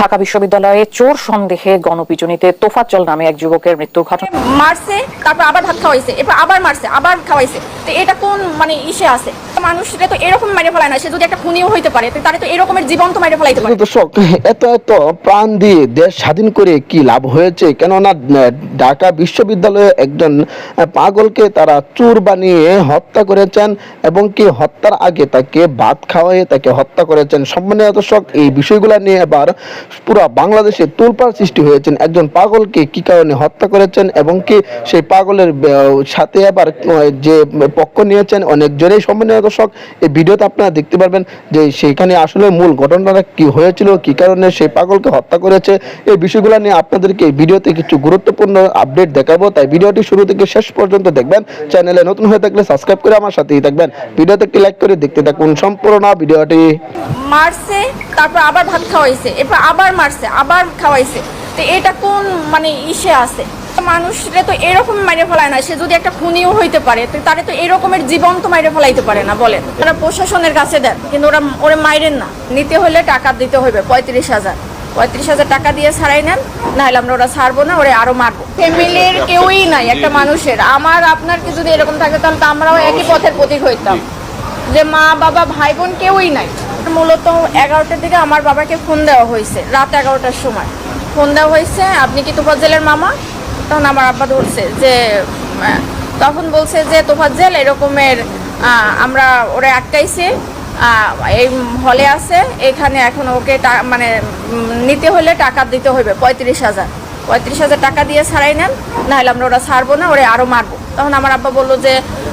ঢাকা বিশ্ববিদ্যালয়ে চোর সন্দেহে গণপিটুনিতে তোফাজ্জল নামে এক যুবকের মৃত্যুর ঘটনা। মারছে তারপর আবার ভাত খাওয়াইছে এরপর আবার মারছে আবার খাওয়াইছে। তো এটা কোন মানে ইসে আছে? মানুষটা তো এরকম মাইরে ফেলায় না সে যদি একটা খুনিও হইতে পারে তো তারে তো এরকমের জীবন্ত মাইরে ফেলাইতে পারে। দর্শক এত এত প্রাণ দিয়ে দেশ স্বাধীন করে কি লাভ হয়েছে? কেননা ঢাকা বিশ্ববিদ্যালয়ে একজন পাগলকে তারা চুর বানিয়ে হত্যা করেছেন এবং কি হত্যার আগে তাকে ভাত খাওয়াইয়ে তাকে হত্যা করেছেন। সম্মানীয় দর্শক এই বিষয়গুলো নিয়ে এবার পুরো বাংলাদেশে তুলপার সৃষ্টি হয়েছেন। একজন পাগলকে কি কারণে হত্যা করেছেন এবং কি? সেই পাগলের সাথে আবার যে পক্ষ নিয়েছেন অনেকজনেই সম্মানীয় দর্শক, এই ভিডিওতে আপনারা দেখতে পারবেন যে সেইখানে আসলে মূল ঘটনাটা কি হয়েছিল, কি কারণে সেই পাগলকে হত্যা করেছে। এই বিষয়গুলো নিয়ে আপনাদেরকে এই ভিডিওতে কিছু গুরুত্বপূর্ণ আপডেট দেখাবো। তাই ভিডিওটি শুরু থেকে শেষ পর্যন্ত দেখবেন। চ্যানেলে নতুন হয়ে থাকলে সাবস্ক্রাইব করে আমার সাথেই থাকবেন। ভিডিওতে একটি লাইক করে দেখতে থাকুন। সম্পূর্ণ ভিডিওটি। মারছে, তারপর আবার ভাত খাওয়াইছে। এরপর আবার মারছে আবার খাওয়াইছে। তো এটা কোন মানে ইসে আছে? মানুষরা তো এরকম মাইরে ফেলায় না সে যদি একটা খুনিও হইতে পারে তো তারে তো এরকমের জীবন্ত মাইরে ফেলাইতে পারে না বলেন। তারা প্রশাসনের কাছে দেন কিন্তু ওরা ওরা মাইরেন না। নিতে হলে টাকা দিতে হবে পঁয়ত্রিশ হাজার। পঁয়ত্রিশ হাজার টাকা দিয়ে ছাড়াই নেন নাহলে আমরা ওরা ছাড়বো না ওরা আরও মারবো। ফ্যামিলির কেউই নাই একটা মানুষের। আমার আপনার কি যদি এরকম থাকে তাহলে তো আমরাও একই পথের প্রতীক হইতাম। যে মা বাবা ভাই বোন কেউই নাই। মূলত এগারোটার দিকে আমার বাবাকে ফোন দেওয়া হয়েছে, রাত এগারোটার সময়। ফোন দেওয়া হয়েছে, আপনি কি তোফাজ্জেলের মামা? তখন আমার আব্বা ধরছে যে তখন বলছে যে, তোফাজ্জেল এরকমের আমরা ওরা আটকাইছে এই হলে আছে, এখানে এখন ওকে মানে নিতে হলে টাকা দিতে হবে পঁয়ত্রিশ হাজার। পঁয়ত্রিশ হাজার টাকা দিয়ে ছাড়াই নেন, নাহলে আমরা ওরা ছাড়বো না, ওরা আরও মারবো। তখন আমার আব্বা বলল যে,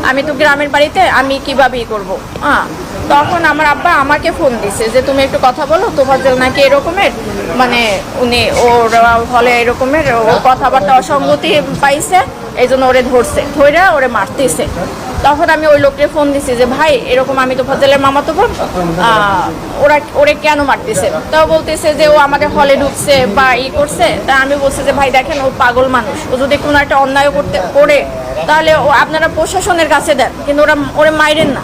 আমি তো গ্রামের বাড়িতে, আমি কীভাবে ই করব? হ্যাঁ তখন আমার আব্বা আমাকে ফোন দিছে যে, তুমি একটু কথা বলো, তোমার জন্য নাকি এরকমের? মানে উনি ওর হলে এরকমের, ওর কথাবার্তা অসঙ্গতি পাইছে এই জন্য ওরে ধরছে ধরে ওরে মারতেছে। তখন আমি ওই লোককে ফোন দিছি যে, ভাই, এরকম আমি তো ফজলের মামা তো বোন ওরা, ওরে কেন মারতেছে? তাও বলতেছে যে, ও আমাদের হলে ঢুকছে বা ই করছে। তা আমি বলছি যে, ভাই, দেখেন, ও পাগল মানুষ। ও যদি কোনো একটা অন্যায় করতে, করে, তাহলে ও আপনারা প্রশাসনের কাছে দেন, কিন্তু ওরা, ওরে মাইরেন না।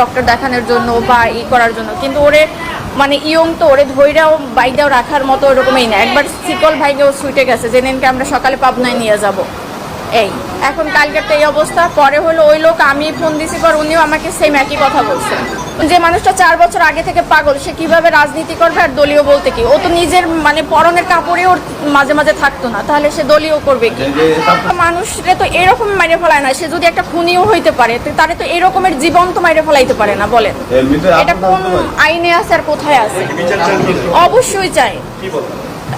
ডক্টর দেখানোর জন্য বা ই করার জন্য। কিন্তু ওরে মানে ইয়ং তো ওরে ধৈরাও বাইদাও রাখার মতো ওরকমই না। একবার সিকল ভাইকে ও সুইটে গেছে যে নিনকে আমরা সকালে পাবনায় নিয়ে যাব। এই, এখন কালকের তো এই অবস্থা। পরে হলো ওই লোক, আমি ফোন দিছি, পর উনিও আমাকে সেম একই কথা বলছে। যে মানুষটা চার বছর আগে থেকে পাগল সে কীভাবে রাজনীতি করবে আর দলীয় বলতে কি? ও তো নিজের মানে পরনের কাপড়ে ওর মাঝে মাঝে থাকতো না তাহলে সে দলীয় করবে কি? মানুষরে তো এরকম মাইরে ফেলায় না সে যদি একটা খুনিও হইতে পারে তারে তো এরকমের জীবন্ত মাইরে ফেলাইতে পারে না বলেন। এটা কোন আইনে আছে আর কোথায় আছে? অবশ্যই চাই।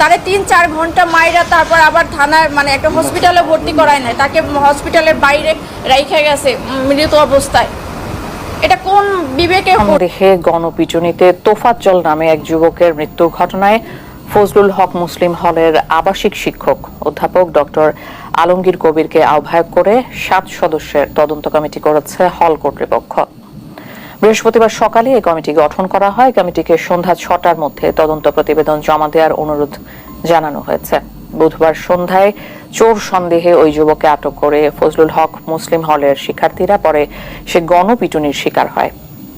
তারে তিন, চার ঘণ্টা মাইরা তারপর আবার থানায় মানে একটা হসপিটালে ভর্তি করায় নাই। তাকে হসপিটালের বাইরে রাইখে গেছে মৃত অবস্থায়। এটা কোন বিবেকে সন্দেহে গণপিটুনিতে তোফাজ্জল নামে এক যুবকের মৃত্যুর ঘটনায় ফজলুল হক মুসলিম হলের আবাসিক শিক্ষক অধ্যাপক ডক্টর আলমগীর কবিরকে আহ্বায়ক করে সাত সদস্যের তদন্ত কমিটি করেছে হল কর্তৃপক্ষ। বৃহস্পতিবার সকালে এই কমিটি গঠন করা হয়। কমিটিকে সন্ধ্যা ছটার মধ্যে তদন্ত প্রতিবেদন জমা দেওয়ার অনুরোধ জানানো হয়েছে। বুধবার সন্ধ্যায় চোর সন্দেহে ওই যুবককে আটক করে ফজলুল হক মুসলিম হলের শিক্ষার্থীরা পরে সে গণপিটুনির শিকার হয়।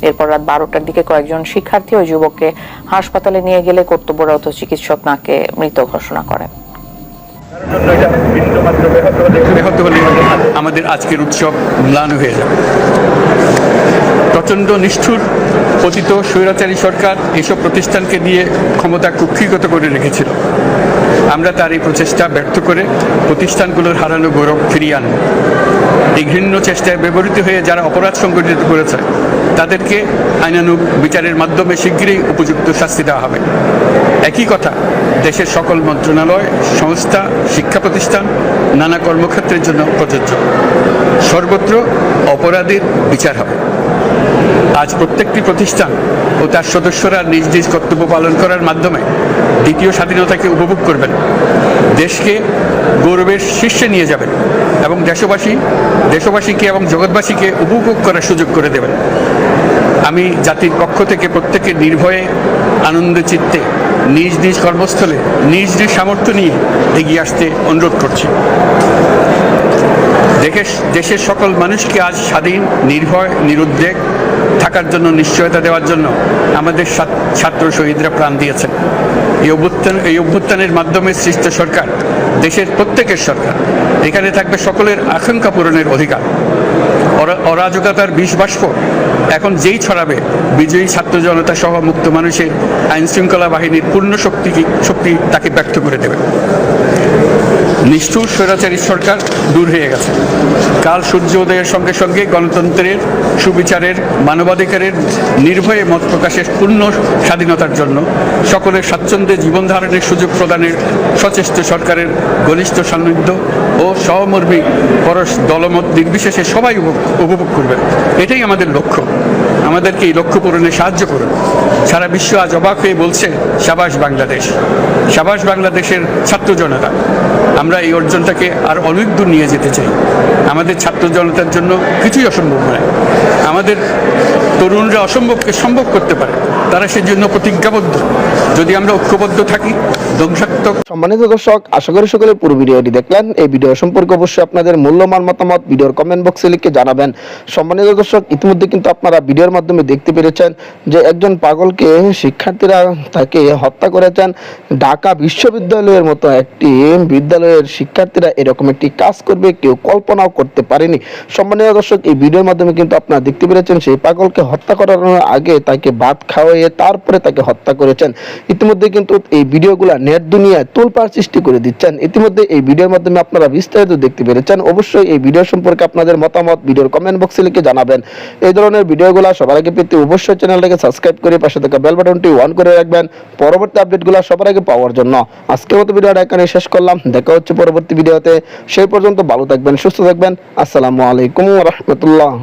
এরপর রাত বারোটার দিকে কয়েকজন শিক্ষার্থী ওই যুবককে হাসপাতালে নিয়ে গেলে কর্তব্যরত চিকিৎসক নাকে মৃত ঘোষণা করেন। আমাদের আজকের উৎসব ম্লান হয়ে যাবে। প্রচণ্ড নিষ্ঠুর পতিত স্বৈরাচারী সরকার এসব প্রতিষ্ঠানকে দিয়ে ক্ষমতা কুক্ষিগত করে রেখেছিল। আমরা তার এই প্রচেষ্টা ব্যর্থ করে প্রতিষ্ঠানগুলোর হারানো গৌরব ফিরিয়ে আনব। এই ঘৃণ্য চেষ্টায় ব্যবহৃত হয়ে যারা অপরাধ সংগঠিত করেছে, তাদেরকে আইনানুগ বিচারের মাধ্যমে শীঘ্রই উপযুক্ত শাস্তি দেওয়া হবে। একই কথা, দেশের সকল মন্ত্রণালয়, সংস্থা, শিক্ষা প্রতিষ্ঠান, নানা কর্মক্ষেত্রের জন্য প্রযোজ্য। সর্বত্র অপরাধীর বিচার হবে। আজ প্রত্যেকটি প্রতিষ্ঠান ও তার সদস্যরা নিজ নিজ কর্তব্য পালন করার মাধ্যমে দ্বিতীয় স্বাধীনতাকে উপভোগ করবেন। দেশকে গৌরবের শীর্ষে নিয়ে যাবেন এবং দেশবাসী, দেশবাসীকে এবং জগৎবাসীকে উপভোগ করার সুযোগ করে দেবেন। আমি জাতির পক্ষ থেকে প্রত্যেকে নির্ভয়ে, আনন্দ চিত্তে, নিজ নিজ কর্মস্থলে, নিজ নিজ সামর্থ্য নিয়ে এগিয়ে আসতে অনুরোধ করছি। দেশের সকল মানুষকে আজ স্বাধীন, নির্ভয়, নিরুদ্বেগ থাকার জন্য, নিশ্চয়তা দেওয়ার জন্য আমাদের ছাত্র শহীদরা প্রাণ দিয়েছেন। এই অভ্যুত্থান, এই অভ্যুত্থানের মাধ্যমে সৃষ্ট সরকার, দেশের প্রত্যেকের সরকার, এখানে থাকবে সকলের আকাঙ্ক্ষা পূরণের অধিকার। অরা- অরাজকতার বিষ বাষ্প এখন যেই ছড়াবে, বিজয়ী ছাত্র জনতা সহ মুক্ত মানুষের আইনশৃঙ্খলা বাহিনীর পূর্ণ শক্তি শক্তি তাকে ব্যক্ত করে দেবে। নিষ্ঠুর স্বৈরাচারী সরকার দূর হয়ে গেছে। কাল সূর্য উদয়ের সঙ্গে সঙ্গে গণতন্ত্রের সুবিচারের, মানবাধিকারের নির্ভয়ে মত প্রকাশের পূর্ণ স্বাধীনতার জন্য সকলের স্বাচ্ছন্দ্যে জীবন ধারণের সুযোগ প্রদানের সচেষ্ট সরকারের ঘনিষ্ঠ সান্নিধ্য ও সহমর্মী পরশ দলমত নির্বিশেষে সবাই উপভোগ- করবে। এটাই আমাদের লক্ষ্য। আমাদেরকে এই লক্ষ্য পূরণে সাহায্য করুন। সারা বিশ্ব আজ অবাক হয়ে বলছে, সাবাস বাংলাদেশ। সাবাস বাংলাদেশের ছাত্র জনতা, আমরা এই অর্জনটাকে আর অনেক দূর নিয়ে যেতে চাই। আমাদের ছাত্র জনতার জন্য কিছুই অসম্ভব নয়। আমাদের তরুণরা অসম্ভবকে সম্ভব করতে পারে। তারা সেজন্য প্রতিজ্ঞাবদ্ধ। যদি আমরা ঐক্যবদ্ধ থাকি, ধ্বংসাত্মক সম্মানিত দর্শক, আশা করি সকলে পুরো ভিডিওটি দেখলেন। এই ভিডিও সম্পর্কে অবশ্যই আপনাদের মূল্যবান মতামত ভিডিওর কমেন্ট বক্সে লিখে জানাবেন। সম্মানিত দর্শক, ইতিমধ্যে কিন্তু আপনারা ভিডিওর মাধ্যমে দেখতে পেরেছেন যে একজন পাগলকে শিক্ষার্থীরা তাকে হত্যা করেছেন। ঢাকা বিশ্ববিদ্যালয়ের মতো একটি বিদ্যালয়ের শিক্ষার্থীরা এরকম একটি কাজ করবে, কেউ কল্পনাও করতে পারেনি। সম্মানিত দর্শক, এই ভিডিওর মাধ্যমে কিন্তু আপনারা দেখতে পেরেছেন, সেই পাগলকে হত্যা করানোর আগে তাকে ভাত খাওয়াইয়ে তারপরে তাকে হত্যা করেছেন। ইতিমধ্যে কিন্তু এই ভিডিওগুলো নেট দুনিয়ায় তোলপাড় সৃষ্টি করে দিচ্ছেন। ইতিমধ্যে এই ভিডিওর মাধ্যমে আপনারা বিস্তারিত দেখতে পেরেছেন। অবশ্যই এই ভিডিও সম্পর্কে আপনাদের মতামত ভিডিওর কমেন্ট বক্সে লিখে জানাবেন। এই ধরনের ভিডিওগুলো সবার আগে পেতে অবশ্যই চ্যানেলটাকে সাবস্ক্রাইব করে পাশে থাকা বেল বাটনটি অন করে রাখবেন। পরবর্তী আপডেটগুলো সবার আগে পাওয়ার জন্য। আজকের মতো ভিডিওটা এখানে শেষ করলাম। দেখা হচ্ছে পরবর্তী ভিডিওতে। সেই পর্যন্ত ভালো থাকবেন, সুস্থ থাকবেন। আসসালামু আলাইকুম রহমতুল্লাহ।